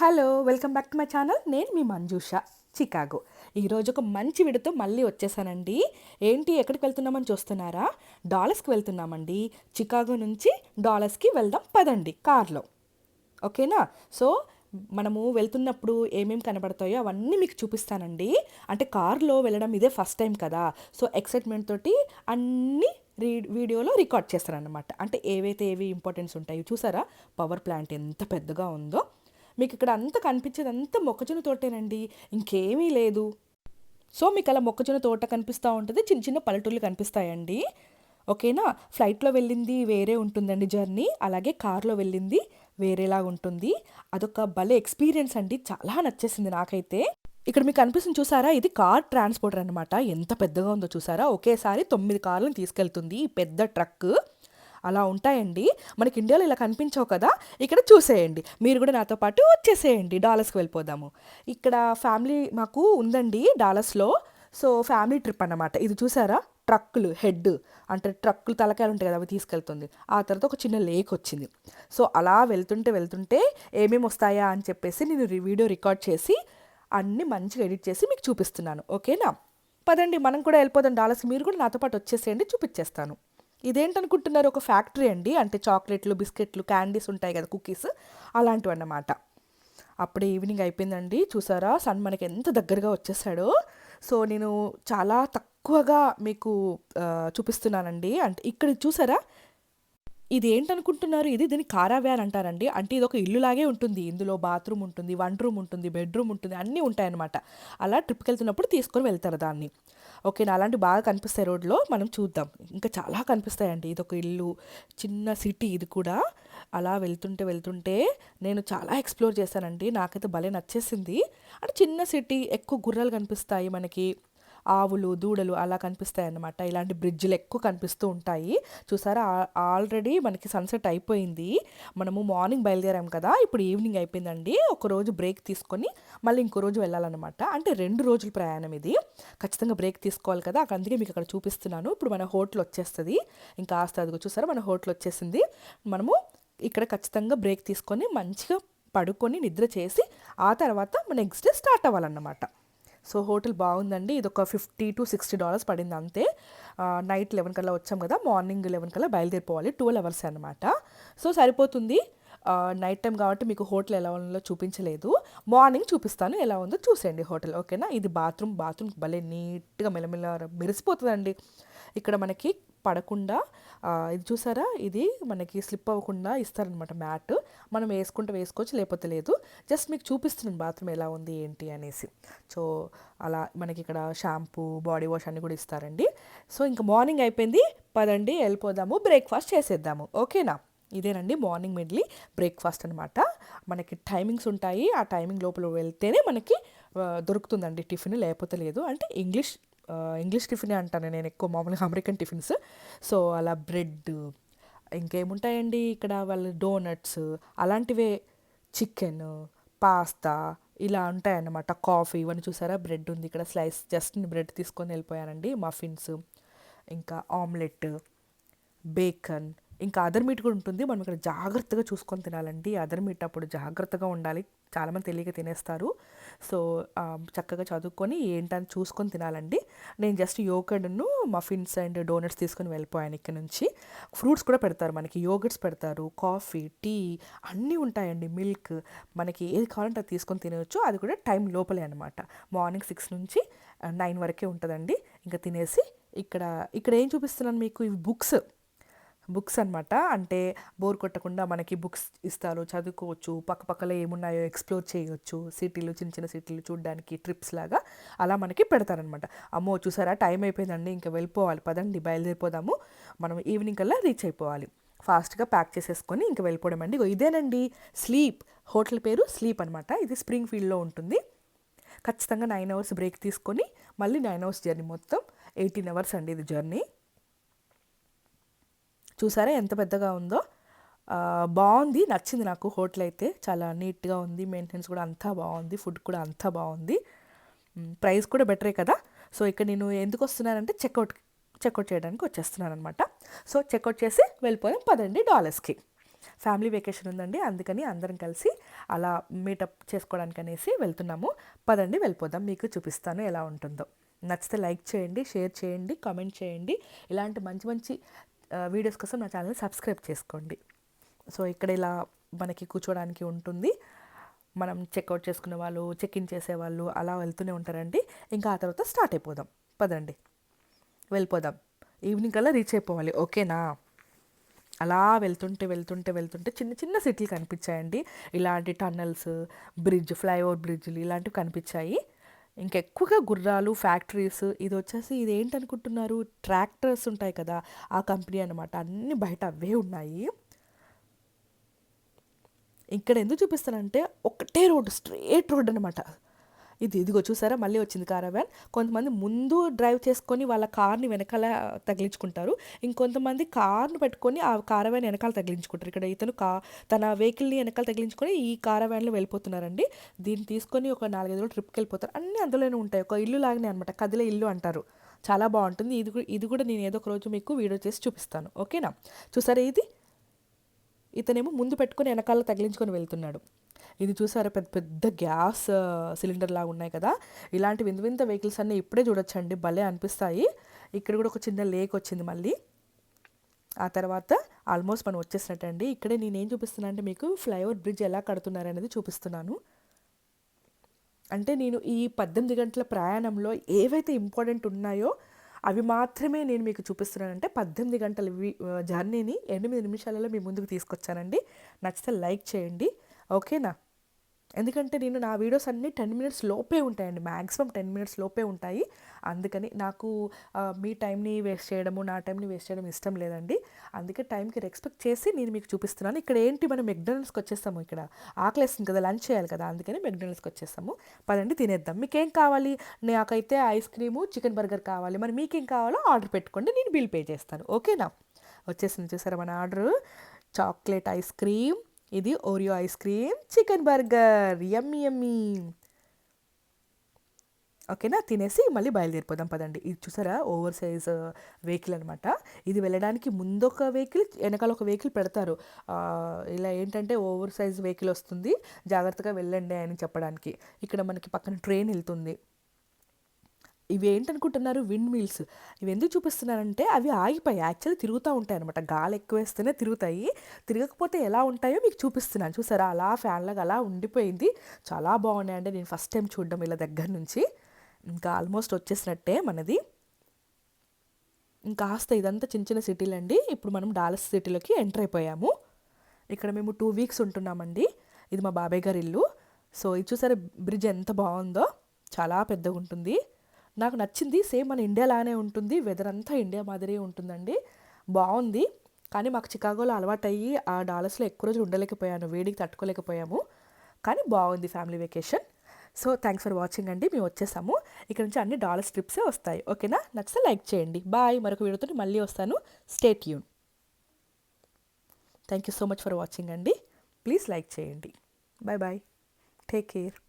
Hello welcome back to my channel నేను మీ Manjusha Chicago ఈరోజు ఒక మంచి విడతో మళ్ళీ వచ్చేసానండి. ఏంటి ఎక్కడికి వెళ్తున్నామని చూస్తున్నారా? డాలర్స్కి వెళ్తున్నామండి. చికాగో నుంచి డాలర్స్కి వెళ్దాం పదండి కార్లో. ఓకేనా? సో మనము వెళ్తున్నప్పుడు ఏమేమి కనబడతాయో అవన్నీ మీకు చూపిస్తానండి. అంటే కార్లో వెళ్ళడం ఇదే ఫస్ట్ టైం కదా. సో ఎక్సైట్మెంట్ తోటి అన్నీ రీ వీడియోలో రికార్డ్ చేస్తారనమాట అంటే ఏవైతే ఏవి ఇంపార్టెన్స్ ఉంటాయో చూసారా? పవర్ ప్లాంట్ ఎంత పెద్దగా ఉందో. మీకు ఇక్కడ అంతా కనిపించేది అంతా మొక్కజొన్న తోటేనండి. ఇంకేమీ లేదు. సో మీకు అలా మొక్కజొన్న తోట కనిపిస్తూ ఉంటుంది. చిన్న చిన్న పల్లెటూళ్ళు కనిపిస్తాయండి. ఓకేనా? ఫ్లైట్లో వెళ్ళింది వేరే ఉంటుందండి జర్నీ. అలాగే కార్లో వెళ్ళింది వేరేలా ఉంటుంది. అదొక భలే ఎక్స్పీరియన్స్ అండి. చాలా నచ్చేసింది నాకైతే. ఇక్కడ మీకు కనిపిస్తుంది చూసారా? ఇది కార్ ట్రాన్స్పోర్టర్ అనమాట ఎంత పెద్దగా ఉందో చూసారా? ఒకేసారి తొమ్మిది కార్లను తీసుకెళ్తుంది ఈ పెద్ద ట్రక్ అలా ఉంటాయండి. మనకి ఇండియాలో ఇలా కనిపించవు కదా ఇక్కడ చూసేయండి. మీరు కూడా నాతో పాటు వచ్చేసేయండి డాలర్స్కి వెళ్ళిపోదాము. ఇక్కడ ఫ్యామిలీ మాకు ఉందండి డాలర్స్లో. సో ఫ్యామిలీ ట్రిప్ అన్నమాట. ఇది చూసారా? ట్రక్కులు హెడ్. అంటే ట్రక్కులు తలకాయలు ఉంటాయి కదా అవి తీసుకెళ్తుంది. ఆ తర్వాత ఒక చిన్న లేక్ వచ్చింది. సో అలా వెళ్తుంటే వెళ్తుంటే ఏమేమి వస్తాయా అని చెప్పేసి నేను వీడియో రికార్డ్ చేసి అన్నీ మంచిగా ఎడిట్ చేసి మీకు చూపిస్తున్నాను. ఓకేనా? పదండి మనం కూడా వెళ్ళిపోదాం డాలర్స్ మీరు కూడా నాతో పాటు వచ్చేసేయండి చూపించేస్తాను ఇదేంటనుకుంటున్నారు? ఒక ఫ్యాక్టరీ అండి. అంటే చాక్లెట్లు బిస్కెట్లు క్యాండీస్ ఉంటాయి కదా కుకీస్. అలాంటివి అన్నమాట అప్పుడే ఈవినింగ్ అయిపోయిందండి. చూసారా? సన్ మనకి ఎంత దగ్గరగా వచ్చేసాడో. సో నేను చాలా తక్కువగా మీకు చూపిస్తున్నానండి. అంటే ఇక్కడ చూసారా? ఇది ఏంటనుకుంటున్నారు ఇది దీన్ని కారావే అని అంటారండి. అంటే ఇది ఒక ఇల్లులాగే ఉంటుంది. ఇందులో బాత్రూమ్ ఉంటుంది వన్ రూమ్ ఉంటుంది బెడ్రూమ్ ఉంటుంది అన్నీ ఉంటాయన్నమాట. అలా ట్రిప్కి వెళ్తున్నప్పుడు తీసుకొని వెళ్తారు దాన్ని. ఓకేనా? అలాంటి బాగా కనిపిస్తాయి రోడ్లో. మనం చూద్దాం. ఇంకా చాలా కనిపిస్తాయండి. ఇది ఒక ఇల్లు చిన్న సిటీ ఇది కూడా. అలా వెళ్తుంటే వెళ్తుంటే నేను చాలా ఎక్స్ప్లోర్ చేశానండి. నాకైతే భలే నచ్చేసింది. అంటే చిన్న సిటీ ఎక్కువ గుర్రాలు కనిపిస్తాయి మనకి. ఆవులు దూడలు అలా కనిపిస్తాయి అన్నమాట ఇలాంటి బ్రిడ్జ్లు ఎక్కువ కనిపిస్తూ ఉంటాయి. చూసారా? ఆల్రెడీ మనకి సన్సెట్ అయిపోయింది. మనము మార్నింగ్ బయలుదేరాం కదా? ఇప్పుడు ఈవినింగ్ అయిపోయిందండి. ఒకరోజు బ్రేక్ తీసుకొని మళ్ళీ ఇంకో రోజు వెళ్ళాలన్నమాట. అంటే రెండు రోజుల ప్రయాణం ఇది. ఖచ్చితంగా బ్రేక్ తీసుకోవాలి కదా? అక్కడ అందుకే మీకు అక్కడ చూపిస్తున్నాను. ఇప్పుడు మన హోటల్ వచ్చేస్తుంది. ఇంకా ఆస్త అదిగో చూసారా? మన హోటల్ వచ్చేసింది. మనము ఇక్కడ ఖచ్చితంగా బ్రేక్ తీసుకొని మంచిగా పడుకొని నిద్ర చేసి ఆ తర్వాత నెక్స్ట్ డే స్టార్ట్ అవ్వాలన్నమాట. సో హోటల్ బాగుందండి. ఇది ఒక ఫిఫ్టీ టు సిక్స్టీ డాలర్స్ పడింది అంతే. నైట్ లెవెన్ కల్లా వచ్చాం కదా మార్నింగ్ లెవెన్ కల్లా బయలుదేరిపోవాలి. ట్వెల్వ్ అవర్స్ అనమాట సో సరిపోతుంది. నైట్ టైం కాబట్టి మీకు హోటల్ ఎలా ఉందో చూపించలేదు. మార్నింగ్ చూపిస్తాను ఎలా ఉందో చూసేయండి హోటల్ ఓకేనా? ఇది బాత్రూమ్ బాత్రూమ్ భలే నీట్గా మెలమెల మెరిసిపోతుందండి. ఇక్కడ మనకి పడకుండా ఇది చూసారా? ఇది మనకి స్లిప్ అవ్వకుండా ఇస్తారనమాట మ్యాట్. మనం వేసుకుంటే వేసుకోవచ్చు లేకపోతే లేదు. జస్ట్ మీకు చూపిస్తున్నాను బాత్రూమ్ ఎలా ఉంది ఏంటి అనేసి. సో అలా మనకి ఇక్కడ షాంపూ బాడీ వాష్ అన్నీ కూడా ఇస్తారండి. సో ఇంకా మార్నింగ్ అయిపోయింది. పదండి వెళ్ళిపోదాము. బ్రేక్ఫాస్ట్ చేసేద్దాము. ఓకేనా? ఇదేనండి మార్నింగ్ మిడ్లీ బ్రేక్ఫాస్ట్ అనమాట మనకి టైమింగ్స్ ఉంటాయి. ఆ టైమింగ్ లోపల వెళ్తేనే మనకి దొరుకుతుందండి టిఫిన్ లేకపోతే లేదు. అంటే ఇంగ్లీష్ ఇంగ్లీష్ టిఫిన్ అంటాను నేను ఎక్కువ మామూలుగా అమెరికన్ టిఫిన్స్. సో అలా బ్రెడ్ ఇంకేముంటాయండి ఇక్కడ వాళ్ళు డోనట్స్ అలాంటివే చికెన్ పాస్తా ఇలా ఉంటాయన్నమాట. కాఫీ ఇవన్నీ చూసారా? బ్రెడ్ ఉంది ఇక్కడ స్లైస్ జస్ట్ బ్రెడ్ తీసుకొని వెళ్ళిపోయానండి మఫిన్స్ ఇంకా ఆమ్లెట్ బేకన్ ఇంకా అదర్ మీట్ కూడా ఉంటుంది. మనం ఇక్కడ జాగ్రత్తగా చూసుకొని తినాలండి. అదర్ మీట్ అప్పుడు జాగ్రత్తగా ఉండాలి. చాలామంది తెలియక తినేస్తారు. సో చక్కగా చదువుకొని ఏంటని చూసుకొని తినాలండి. నేను జస్ట్ యోగడ్ను మఫిన్స్ అండ్ డోనట్స్ తీసుకొని వెళ్ళిపోయాను ఇక్కడ నుంచి. ఫ్రూట్స్ కూడా పెడతారు మనకి. యోగర్ట్స్ పెడతారు కాఫీ టీ అన్నీ ఉంటాయండి. మిల్క్ మనకి ఏది కావాలంటే అది తీసుకొని తినవచ్చు అది కూడా టైం లోపలే అనమాట మార్నింగ్ సిక్స్ నుంచి నైన్ వరకే ఉంటుందండి. ఇంకా తినేసి ఇక్కడ ఇక్కడ ఏం చూపిస్తున్నాను మీకు? ఇవి బుక్స్ బుక్స్ అనమాట అంటే బోర్ కొట్టకుండా మనకి బుక్స్ ఇస్తారు. చదువుకోవచ్చు. పక్కపక్కల ఏమున్నాయో ఎక్స్ప్లోర్ చేయవచ్చు సిటీలు చిన్న చిన్న సిటీలు చూడడానికి ట్రిప్స్ లాగా అలా మనకి పెడతారనమాట అమ్మో చూసారా? టైం అయిపోయిందండి. ఇంకా వెళ్ళిపోవాలి. పదండి బయలుదేరిపోదాము. మనం ఈవినింగ్ కల్లా రీచ్ అయిపోవాలి. ఫాస్ట్గా ప్యాక్ చేసేసుకొని ఇంకా వెళ్ళిపోవడం అండి. ఇదేనండి. స్లీప్. హోటల్ పేరు స్లీప్ అనమాట ఇది స్ప్రింగ్ ఫీల్డ్లో ఉంటుంది. ఖచ్చితంగా నైన్ అవర్స్ బ్రేక్ తీసుకొని మళ్ళీ నైన్ అవర్స్ జర్నీ మొత్తం. ఎయిటీన్ అవర్స్ అండి ఇది జర్నీ. చూసారా ఎంత పెద్దగా ఉందో? బాగుంది. నచ్చింది నాకు హోటల్ అయితే. చాలా నీట్గా ఉంది. మెయింటెనెన్స్ కూడా అంతా బాగుంది. ఫుడ్ కూడా అంతా బాగుంది. ప్రైస్ కూడా బెటరే కదా. సో ఇక్కడ నేను ఎందుకు వస్తున్నానంటే చెక్అవుట్ చెక్అవుట్ చేయడానికి వచ్చేస్తున్నాను అనమాట సో చెక్అవుట్ చేసి వెళ్ళిపోయాం. పదండి డాలర్స్కి. ఫ్యామిలీ వెకేషన్ ఉందండి. అందుకని అందరం కలిసి అలా మీటప్ చేసుకోవడానికి అనేసి వెళ్తున్నాము. పదండి వెళ్ళిపోదాం. మీకు చూపిస్తాను ఎలా ఉంటుందో. నచ్చితే లైక్ చేయండి షేర్ చేయండి కామెంట్ చేయండి. ఇలాంటి మంచి మంచి వీడియోస్ కోసం నా ఛానల్ సబ్స్క్రైబ్ చేసుకోండి. సో ఇక్కడ ఇలా మనకి కూర్చోడానికి ఉంటుంది. మనం చెక్అవుట్ చేసుకునే వాళ్ళు చెక్ ఇన్ చేసేవాళ్ళు అలా వెళ్తూనే ఉంటారండి. ఇంకా ఆ తర్వాత స్టార్ట్ అయిపోదాం. పదండి. వెళ్ళిపోదాం. ఈవినింగ్ కల్లా రీచ్ అయిపోవాలి. ఓకేనా అలా వెళ్తుంటే వెళ్తుంటే వెళ్తుంటే చిన్న చిన్న సిటీలు కనిపించాయండి. ఇలాంటి టన్నల్స్ బ్రిడ్జ్ ఫ్లైఓవర్ బ్రిడ్జ్లు ఇలాంటివి కనిపించాయి. ఇంకెక్కువగా గుర్రాలు ఫ్యాక్టరీస్ ఇది వచ్చేసి ఇది ఏంటనుకుంటున్నారు? ట్రాక్టర్స్ ఉంటాయి కదా ఆ కంపెనీ అనమాట అన్ని బయట అవే ఉన్నాయి. ఇక్కడ ఎందుకు చూపిస్తానంటే ఒకటే రోడ్డు స్ట్రేట్ రోడ్ అనమాట ఇది ఇదిగో చూసారా? మళ్ళీ వచ్చింది కారవాన్ కొంతమంది ముందు డ్రైవ్ చేసుకొని వాళ్ళ కార్ని వెనకాల తగిలించుకుంటారు. ఇంకొంతమంది కార్ను పెట్టుకొని ఆ కారవాన్ వెనకాల తగిలించుకుంటారు. ఇక్కడ ఇతను కా తన వెహికల్ని వెనకాల తగిలించుకొని ఈ కారవాన్లో వెళ్ళిపోతున్నారండి. దీన్ని తీసుకొని ఒక నాలుగైదు రోజులు ట్రిప్కి వెళ్ళిపోతారు. అన్నీ అందులోనే ఉంటాయి. ఒక ఇల్లు లాగానే అనమాట కదిలే ఇల్లు అంటారు. చాలా బాగుంటుంది. ఇది కూడా ఇది కూడా నేను ఏదో ఒక రోజు మీకు వీడియో చేసి చూపిస్తాను. ఓకేనా? చూసారా ఇది? ఇతనేమో ముందు పెట్టుకుని వెనకాల తగిలించుకొని వెళ్తున్నాడు. ఇది చూసారా? పెద్ద పెద్ద గ్యాస్ ఆ, సిలిండర్ లాగా ఉన్నాయి కదా? ఇలాంటి వింత వింత వెహికల్స్ అన్నీ ఇప్పుడే చూడొచ్చండి. భలే అనిపిస్తాయి. ఇక్కడ కూడా ఒక చిన్న లేక్ వచ్చింది మళ్ళీ. ఆ తర్వాత ఆల్మోస్ట్ మనం వచ్చేసినట్టండి. ఇక్కడే నేనేం చూపిస్తున్నా అంటే మీకు ఫ్లైఓవర్ బ్రిడ్జ్ ఎలా కడుతున్నారు అనేది చూపిస్తున్నాను. అంటే నేను ఈ పద్దెనిమిది గంటల ప్రయాణంలో ఏవైతే ఇంపార్టెంట్ ఉన్నాయో అవి మాత్రమే నేను మీకు చూపిస్తున్నానంటే పద్దెనిమిది గంటల వి- జర్నీని ఎనిమిది నిమిషాలలో మీ ముందుకు తీసుకొచ్చానండి. నచ్చితే లైక్ చేయండి. ఓకేనా? ఎందుకంటే నేను నా వీడియోస్ అన్నీ టెన్ మినిట్స్ లోపే ఉంటాయండి. మ్యాక్సిమం టెన్ మినిట్స్ లోపే ఉంటాయి. అందుకని నాకు మీ టైంని వేస్ట్ చేయడము నా టైంని వేస్ట్ చేయడం ఇష్టం లేదండి. అందుకే టైంకి రెస్పెక్ట్ చేసి నేను మీకు చూపిస్తున్నాను. ఇక్కడ ఏంటి? మనం మెక్డొనల్డ్స్కి వచ్చేస్తాము ఇక్కడ. ఆకలేస్తుంది కదా లంచ్ చేయాలి కదా అందుకని మెక్డొనల్డ్స్కి వచ్చేస్తాము. పదండి తినేద్దాం. మీకేం కావాలి? నాకైతే ఐస్ క్రీము చికెన్ బర్గర్ కావాలి. మరి మీకేం కావాలో ఆర్డర్ పెట్టుకోండి నేను బిల్ పే చేస్తాను. ఓకేనా? వచ్చేసింది చూసారా మన ఆర్డర్. చాక్లెట్ ఐస్ క్రీమ్ ఇది Oreo ice cream chicken burger. Yummy ఎమ్మి ఓకేనా? తినేసి మళ్ళీ బయలుదేరిపోదాం పదండి. ఇది చూసారా? ఓవర్ సైజ్ వెహికల్ అనమాట ఇది వెళ్ళడానికి ముందు ఒక వెహికల్ వెనకాల ఒక వెహికల్ పెడతారు. ఇలా ఏంటంటే ఓవర్ సైజ్ వెహికల్ వస్తుంది. జాగ్రత్తగా వెళ్ళండి అని చెప్పడానికి. ఇక్కడ మనకి పక్కన ట్రైన్ వెళ్తుంది. ఇవి ఏంటనుకుంటున్నారు విండ్ మిల్స్. ఇవి ఎందుకు చూపిస్తున్నారంటే అవి ఆగిపోయి యాక్చువల్లీ తిరుగుతూ ఉంటాయి అనమాట గాలి ఎక్కువ వేస్తేనే తిరుగుతాయి. తిరగకపోతే ఎలా ఉంటాయో మీకు చూపిస్తున్నాను. చూసారా? అలా ఫ్యాన్ లాగా అలా ఉండిపోయింది. చాలా బాగున్నాయి అంటే నేను ఫస్ట్ టైం చూడడం ఇలా దగ్గర నుంచి. ఇంకా ఆల్మోస్ట్ వచ్చేసినట్టే మనది. ఇంకాస్త ఇదంతా చిన్న చిన్న సిటీలు అండి ఇప్పుడు మనం డాలస్ సిటీలోకి ఎంటర్ అయిపోయాము. ఇక్కడ మేము టూ వీక్స్ ఉంటున్నామండి. ఇది మా బాబాయ్ గారి ఇల్లు. సో ఇది చూసారా? బ్రిడ్జ్ ఎంత బాగుందో. చాలా పెద్దగా ఉంటుంది నాకు నచ్చింది సేమ్ మన ఇండియాలానే ఉంటుంది వెదర్ అంతా ఇండియా మాదిరి ఉంటుందండి. బాగుంది. కానీ మాకు చికాగోలో అలవాటయ్యి ఆ డాలర్స్లో ఎక్కువ రోజులు ఉండలేకపోయాను వేడికి తట్టుకోలేకపోయాము. కానీ బాగుంది family vacation so thanks for watching అండి. మేము వచ్చేసాము. ఇక్కడ నుంచి అన్ని డాలర్స్ ట్రిప్సే వస్తాయి. ఓకేనా? నచ్చితే లైక్ చేయండి. బాయ్. మరొక వీడియోతో మళ్ళీ వస్తాను. Stay Yoon thank you so much for watching అండి. ప్లీజ్ లైక్ చేయండి. Bye bye take care